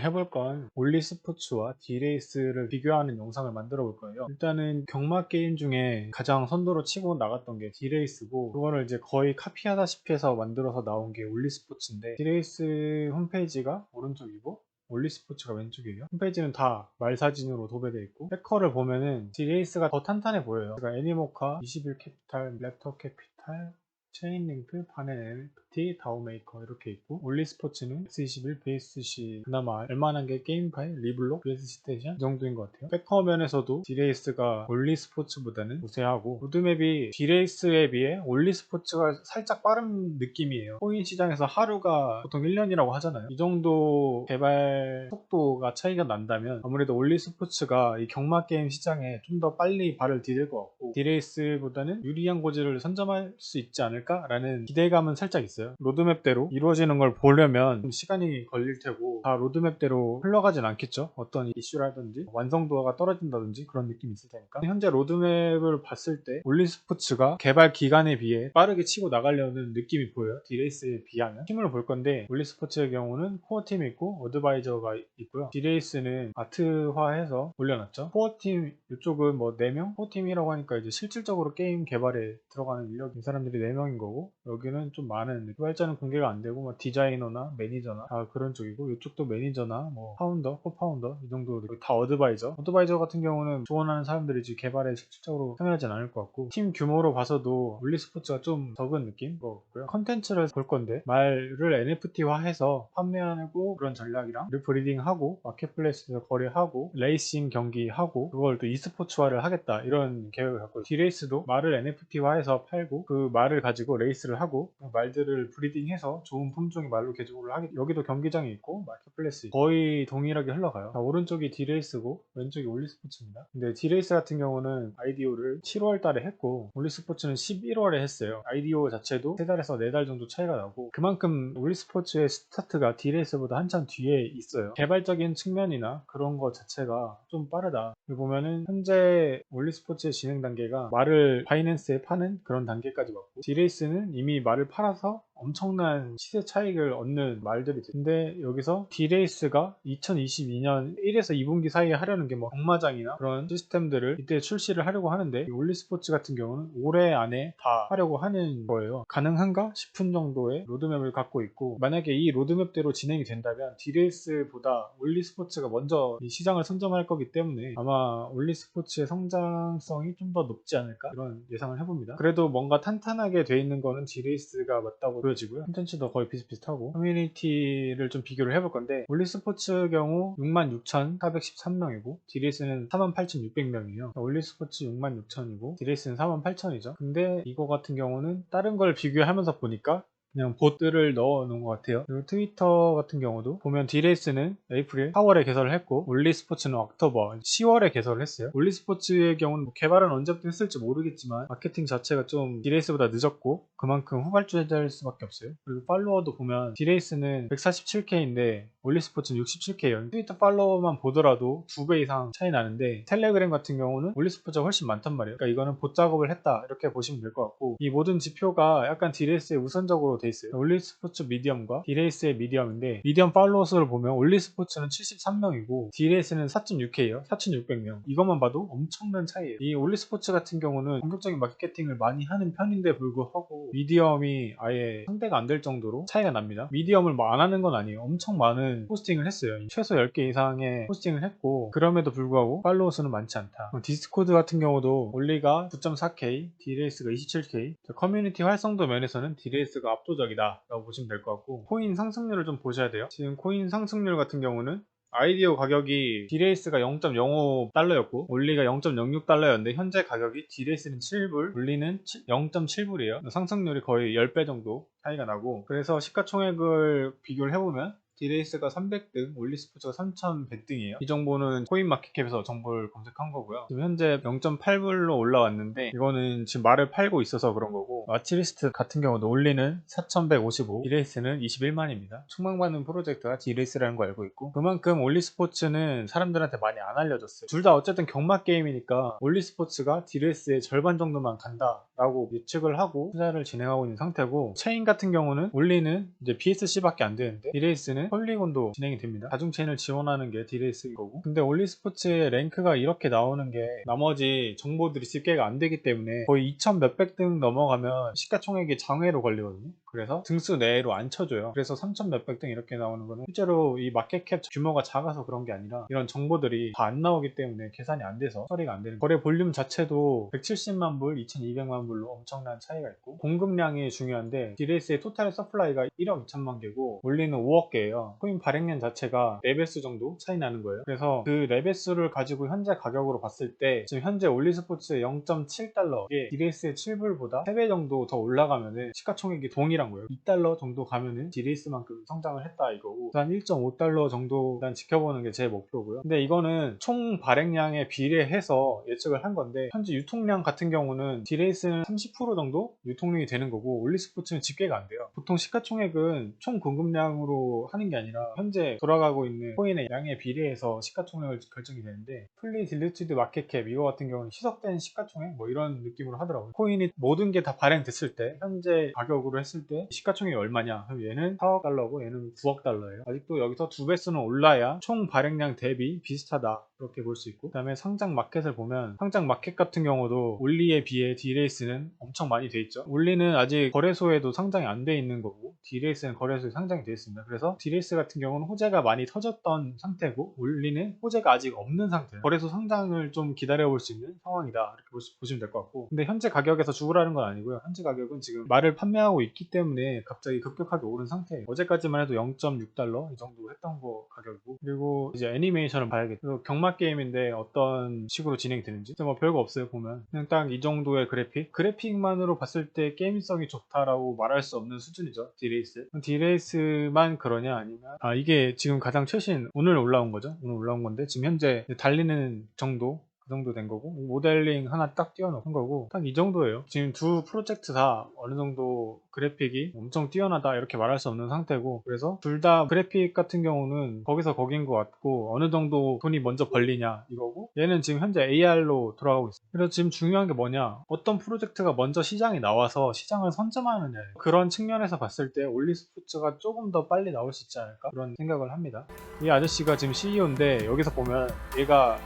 해볼 건 올리스포츠와 디레이스를 비교하는 영상을 만들어 볼 거예요. 일단은 경마 게임 중에 가장 선두로 치고 나갔던 게 디레이스고 그거를 이제 거의 카피하다시피 해서 만들어서 나온 게 올리스포츠인데 디레이스 홈페이지가 오른쪽이고 올리스포츠가 왼쪽이에요. 홈페이지는 다 말사진으로 도배되어 있고 해커를 보면은 디레이스가 더 탄탄해 보여요. 제가 애니모카, 21 캐피탈, 랩터 캐피탈, 체인링크, 파넬 NFT, 다우메이커 이렇게 있고 올리스포츠는 S21, BSC 그나마 알만한 게 게임파일, 리블록, BSC 스테이션 이 정도인 것 같아요. 백커 면에서도 디레이스가 올리스포츠보다는 우세하고 로드맵이 디레이스에 비해 올리스포츠가 살짝 빠른 느낌이에요. 코인 시장에서 하루가 보통 1년이라고 하잖아요. 이 정도 개발 속도가 차이가 난다면 아무래도 올리스포츠가 이 경마 게임 시장에 좀 더 빨리 발을 디딜 것 같고 디레이스보다는 유리한 고지를 선점할 수 있지 않을까 라는 기대감은 살짝 있어요. 로드맵대로 이루어지는 걸 보려면 좀 시간이 걸릴 테고 다 로드맵대로 흘러가진 않겠죠. 어떤 이슈라든지 완성도가 떨어진다든지 그런 느낌이 있을 테니까 현재 로드맵을 봤을 때 올리스포츠가 개발 기간에 비해 빠르게 치고 나가려는 느낌이 보여요. 디레이스에 비하면 팀을 볼 건데 올리스포츠의 경우는 코어 팀이 있고 어드바이저가 있고요. 디레이스는 아트화해서 올려놨죠. 코어 팀 이쪽은 뭐 4명? 코어 팀이라고 하니까 이제 실질적으로 게임 개발에 들어가는 인력인 사람들이 4명 인 거고 여기는 좀 많은 개발자는 공개가 안 되고 뭐 디자이너나 매니저나 다 그런 쪽이고 이쪽도 매니저나 뭐 파운더, 코파운더 이 정도 다 어드바이저. 어드바이저 같은 경우는 지원하는 사람들이지 개발에 실질적으로 참여하진 않을 것 같고 팀 규모로 봐서도 올리스포츠가 좀 적은 느낌? 같고요. 컨텐츠를 볼 건데 말을 NFT화해서 판매하고 그런 전략이랑 브리딩하고 마켓플레이스에서 거래하고 레이싱 경기하고 그걸 또 e스포츠화를 하겠다 이런 계획을 갖고 디레이스도 말을 NFT화해서 팔고 그 말을 가지고 레이스를 하고 그 말들을 브리딩해서 좋은 품종의 말로 개조를 하게 여기도 경기장이 있고 마켓플레이스 거의 동일하게 흘러가요. 자, 오른쪽이 디레이스고 왼쪽이 올리스포츠입니다. 근데 디레이스 같은 경우는 아이디오를 7월 달에 했고 올리스포츠는 11월에 했어요. 아이디오 자체도 3달에서 4달 정도 차이가 나고 그만큼 올리스포츠의 스타트가 디레이스보다 한참 뒤에 있어요. 개발적인 측면이나 그런 것 자체가 좀 빠르다. 여기 보면은 현재 올리스포츠의 진행 단계가 말을 바이낸스에 파는 그런 단계까지 왔고 디레이스 는 이미 말을 팔아서 엄청난 시세 차익을 얻는 말들이 근데 여기서 디레이스가 2022년 1에서 2분기 사이에 하려는 게 뭐 경마장이나 그런 시스템들을 이때 출시를 하려고 하는데 올리스포츠 같은 경우는 올해 안에 다 하려고 하는 거예요. 가능한가 싶은 정도의 로드맵을 갖고 있고 만약에 이 로드맵대로 진행이 된다면 디레이스보다 올리스포츠가 먼저 이 시장을 선점할 거기 때문에 아마 올리스포츠의 성장성이 좀 더 높지 않을까 이런 예상을 해봅니다. 그래도 뭔가 탄탄하게 돼 있는 거는 디레이스가 맞다고 보여지고요. 컨텐츠도 거의 비슷비슷하고 커뮤니티를 좀 비교를 해볼 건데 올리 스포츠 경우 66,413명이고 디레이스는 48,600명이에요. 올리 스포츠 66,000이고 디레이스는 48,000이죠. 근데 이거 같은 경우는 다른 걸 비교하면서 보니까 그냥 봇들을 넣어 놓은 것 같아요. 그리고 트위터 같은 경우도 보면 디레이스는 에이프릴 4월에 개설을 했고 올리스포츠는 옥토버 10월에 개설을 했어요. 올리스포츠의 경우는 뭐 개발은 언제부터 했을지 모르겠지만 마케팅 자체가 좀 디레이스보다 늦었고 그만큼 후발주자일 수밖에 없어요. 그리고 팔로워도 보면 디레이스는 147K인데 올리스포츠는 67K예요. 트위터 팔로워만 보더라도 두 배 이상 차이 나는데 텔레그램 같은 경우는 올리스포츠가 훨씬 많단 말이에요. 그러니까 이거는 봇 작업을 했다 이렇게 보시면 될 것 같고 이 모든 지표가 약간 디레이스에 우선적으로 돼 있어요. 올리스포츠 미디엄과 디레이스의 미디엄인데 미디엄 팔로워 수를 보면 올리스포츠는 73명이고 디레이스는 4.6K예요. 4,600명. 이것만 봐도 엄청난 차이예요. 이 올리스포츠 같은 경우는 본격적인 마케팅을 많이 하는 편인데 불구하고 미디엄이 아예 상대가 안 될 정도로 차이가 납니다. 미디엄을 뭐안 하는 건 아니에요. 엄청 많은 포스팅을 했어요. 최소 10개 이상의 포스팅을 했고 그럼에도 불구하고 팔로워 수는 많지 않다. 디스코드 같은 경우도 올리가 9.4K, 디레이스가 27K. 커뮤니티 활성도 면에서는 디레이스가 압도 적이다 라고 보시면 될 것 같고 코인 상승률을 좀 보셔야 돼요. 지금 코인 상승률 같은 경우는 아이디어 가격이 디레이스가 0.05 달러였고 올리가 0.06 달러였는데 현재 가격이 디레이스는 7불, 올리는 0.7불이에요. 상승률이 거의 10배 정도 차이가 나고 그래서 시가총액을 비교를 해보면 디레이스가 300등, 올리스포츠가 3100등이에요. 이 정보는 코인마켓캡에서 정보를 검색한 거고요. 지금 현재 0.8불로 올라왔는데 이거는 지금 말을 팔고 있어서 그런 거고 마치리스트 같은 경우도 올리는 4155, 디레이스는 21만입니다. 충망받는 프로젝트가 디레이스라는 거 알고 있고 그만큼 올리스포츠는 사람들한테 많이 안 알려졌어요. 둘 다 어쨌든 경마 게임이니까 올리스포츠가 디레이스의 절반 정도만 간다라고 예측을 하고 투자를 진행하고 있는 상태고 체인 같은 경우는 올리는 이제 BSC밖에 안 되는데 디레이스는 폴리곤도 진행이 됩니다. 다중 체인을 지원하는 게 디레이스인 거고 근데 올리스포츠의 랭크가 이렇게 나오는 게 나머지 정보들이 집계가 안 되기 때문에 거의 2000 몇백 등 넘어가면 시가총액이 장외로 걸리거든요. 그래서 등수 내로 안 쳐줘요. 그래서 3000 몇백 등 이렇게 나오는 거는 실제로 이 마켓캡 규모가 작아서 그런 게 아니라 이런 정보들이 다 안 나오기 때문에 계산이 안 돼서 처리가 안 되는. 거래 볼륨 자체도 170만 불, 2200만 불로 엄청난 차이가 있고 공급량이 중요한데 디레이스의 토탈 서플라이가 1억 2천만 개고 올리는 5억 개예요. 코인 발행량 자체가 4배수 정도 차이 나는 거예요. 그래서 그 4배수를 가지고 현재 가격으로 봤을 때 지금 현재 올리스포츠의 0.7달러 이게 디레이스의 7불보다 3배 정도 더 올라가면은 시가총액이 동일한 거예요. 2달러 정도 가면은 디레이스만큼 성장을 했다 이거고 한 1.5달러 정도 일단 지켜보는 게 제 목표고요. 근데 이거는 총 발행량에 비례해서 예측을 한 건데 현재 유통량 같은 경우는 디레이스는 30% 정도 유통량이 되는 거고 올리스포츠는 집계가 안 돼요. 보통 시가총액은 총 공급량으로 하는 게 아니라 현재 돌아가고 있는 코인의 양에 비례해서 시가총액을 결정이 되는데 풀리 딜루티드 마켓캡 이거 같은 경우는 희석된 시가총액 뭐 이런 느낌으로 하더라고요. 코인이 모든 게 다 발행됐을 때 현재 가격으로 했을 때 시가총액이 얼마냐? 그럼 얘는 4억 달러고 얘는 9억 달러예요. 아직도 여기서 두 배 수는 올라야 총 발행량 대비 비슷하다. 그렇게 볼 수 있고 그 다음에 상장 마켓을 보면 상장 마켓 같은 경우도 올리에 비해 디레이스는 엄청 많이 돼 있죠. 올리는 아직 거래소에도 상장이 안 돼 있는 거고 디레이스는 거래소에 상장이 돼 있습니다. 그래서 디레이스 같은 경우는 호재가 많이 터졌던 상태고 올리는 호재가 아직 없는 상태예요. 거래소 상장을 좀 기다려 볼 수 있는 상황이다. 이렇게 보시, 보시면 될 것 같고 근데 현재 가격에서 죽으라는 건 아니고요. 현재 가격은 지금 말을 판매하고 있기 때문에 갑자기 급격하게 오른 상태예요. 어제까지만 해도 0.6달러 이 정도 했던 거 가격이고 그리고 이제 애니메이션을 봐야겠죠. 경마 게임인데 어떤 식으로 진행이 되는지? 뭐 별거 없어요 보면. 그냥 딱 이 정도의 그래픽? 그래픽만으로 봤을 때 게임성이 좋다라고 말할 수 없는 수준이죠 디레이스. 디레이스만 그러냐 아니면? 아 이게 지금 가장 최신 오늘 올라온 거죠? 오늘 올라온 건데 지금 현재 달리는 정도? 그 정도 된 거고 모델링 하나 딱 띄워놓은 거고 딱 이 정도예요. 지금 두 프로젝트 다 어느 정도 그래픽이 엄청 뛰어나다 이렇게 말할 수 없는 상태고 그래서 둘 다 그래픽 같은 경우는 거기서 거긴 것 같고 어느 정도 돈이 먼저 벌리냐 이거고 얘는 지금 현재 AR로 돌아가고 있어요. 그래서 지금 중요한 게 뭐냐? 어떤 프로젝트가 먼저 시장에 나와서 시장을 선점하느냐. 그런 측면에서 봤을 때 올리스포츠가 조금 더 빨리 나올 수 있지 않을까? 그런 생각을 합니다. 이 아저씨가 지금 CEO인데 여기서 보면 얘가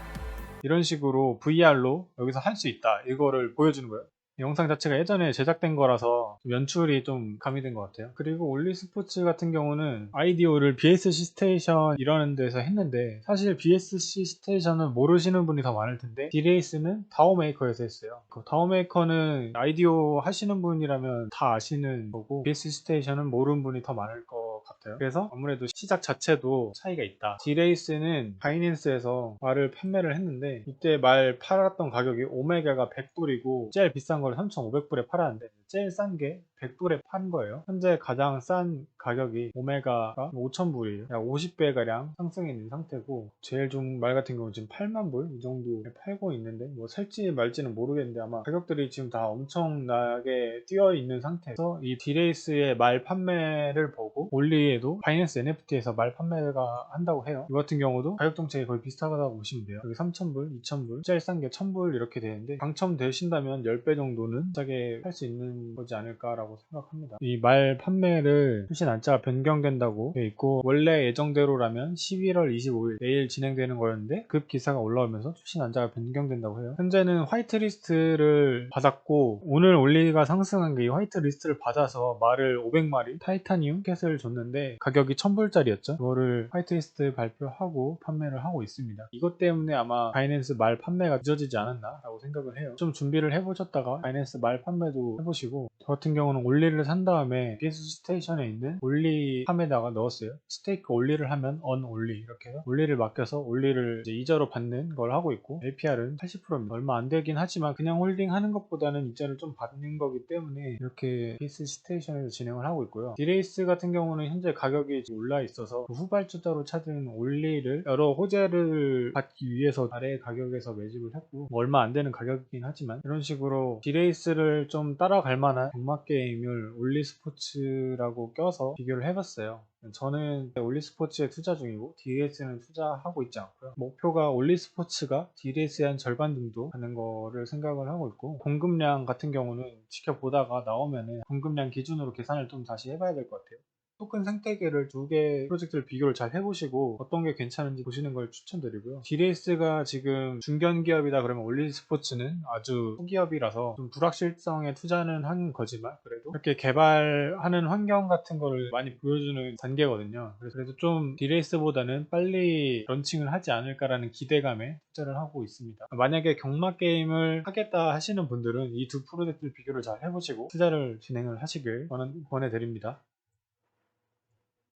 이런 식으로 VR로 여기서 할 수 있다 이거를 보여주는 거예요 영상 자체가 예전에 제작된 거라서 좀 연출이 좀 가미된 것 같아요. 그리고 올리 스포츠 같은 경우는 아이디오를 BSC 스테이션 이러는 데서 했는데 사실 BSC 스테이션은 모르시는 분이 더 많을 텐데 디레이스는 다오메이커에서 했어요. 그 다오메이커는 아이디오 하시는 분이라면 다 아시는 거고 BSC 스테이션은 모르는 분이 더 많을 것 같아요. 그래서 아무래도 시작 자체도 차이가 있다. 디레이스는 바이낸스에서 말을 판매를 했는데 이때 말 팔았던 가격이 오메가가 100불이고 제일 비싼 걸 3,500불에 팔았는데 제일 싼 게 100불에 판 거예요. 현재 가장 싼 가격이 오메가가 5,000불이에요. 약 50배 가량 상승해 있는 상태고 제일 좋은 말 같은 경우는 지금 8만 불 이 정도에 팔고 있는데 뭐 살지 말지는 모르겠는데 아마 가격들이 지금 다 엄청나게 뛰어 있는 상태에서 이 디레이스의 말 판매를 보고 올리에도 바이낸스 NFT에서 말 판매가 한다고 해요. 이 같은 경우도 가격 정책이 거의 비슷하다고 보시면 돼요. 여기 3,000불, 2,000불, 제일 싼 게 1,000불 이렇게 되는데 당첨되신다면 10배 정도는 싸게 할 수 있는 거지 않을까라고 생각합니다. 이 말 판매를 출시 날짜가 변경된다고 돼 있고 원래 예정대로라면 11월 25일 내일 진행되는 거였는데 급 기사가 올라오면서 출시 날짜가 변경된다고 해요. 현재는 화이트리스트를 받았고 오늘 올리가 상승한 게 이 화이트리스트를 받아서 말을 500마리 타이타니움 캣을 줬는데 가격이 1000불짜리였죠. 그거를 화이트리스트 발표하고 판매를 하고 있습니다. 이것 때문에 아마 바이낸스 말 판매가 늦어지지 않았나 라고 생각을 해요. 좀 준비를 해보셨다가 바이낸스 말 판매도 해보시고 저 같은 경우는 올리를 산 다음에 BS 스테이션에 있는 올리 팜에다가 넣었어요. 스테이크 올리를 하면 언 올리 이렇게 해서 올리를 맡겨서 올리를 이제 이자로 받는 걸 하고 있고 APR은 80%입니다. 얼마 안 되긴 하지만 그냥 홀딩 하는 것보다는 이자를 좀 받는 거기 때문에 이렇게 BS 스테이션에서 진행을 하고 있고요. 디레이스 같은 경우는 현재 가격이 올라 있어서 그 후발주자로 찾은 올리를 여러 호재를 받기 위해서 아래 가격에서 매집을 했고 뭐 얼마 안 되는 가격이긴 하지만 이런 식으로 디레이스를 좀 따라갈 만한 경마 게임 을 올리 스포츠라고 껴서 비교를 해봤어요. 저는 올리 스포츠에 투자 중이고 DS는 투자하고 있지 않고요. 목표가 올리 스포츠가 DS의 한 절반 정도 하는 거를 생각을 하고 있고 공급량 같은 경우는 지켜보다가 나오면은 공급량 기준으로 계산을 좀 다시 해봐야 될 것 같아요. 토큰 생태계를 두 개 프로젝트를 비교를 잘 해보시고 어떤 게 괜찮은지 보시는 걸 추천드리고요. 디레이스가 지금 중견 기업이다 그러면 올린 스포츠는 아주 소기업이라서 좀 불확실성에 투자는 한 거지만 그래도 이렇게 개발하는 환경 같은 거를 많이 보여주는 단계거든요. 그래서 좀 디레이스보다는 빨리 런칭을 하지 않을까라는 기대감에 투자를 하고 있습니다. 만약에 경마 게임을 하겠다 하시는 분들은 이 두 프로젝트를 비교를 잘 해보시고 투자를 진행을 하시길 권해드립니다.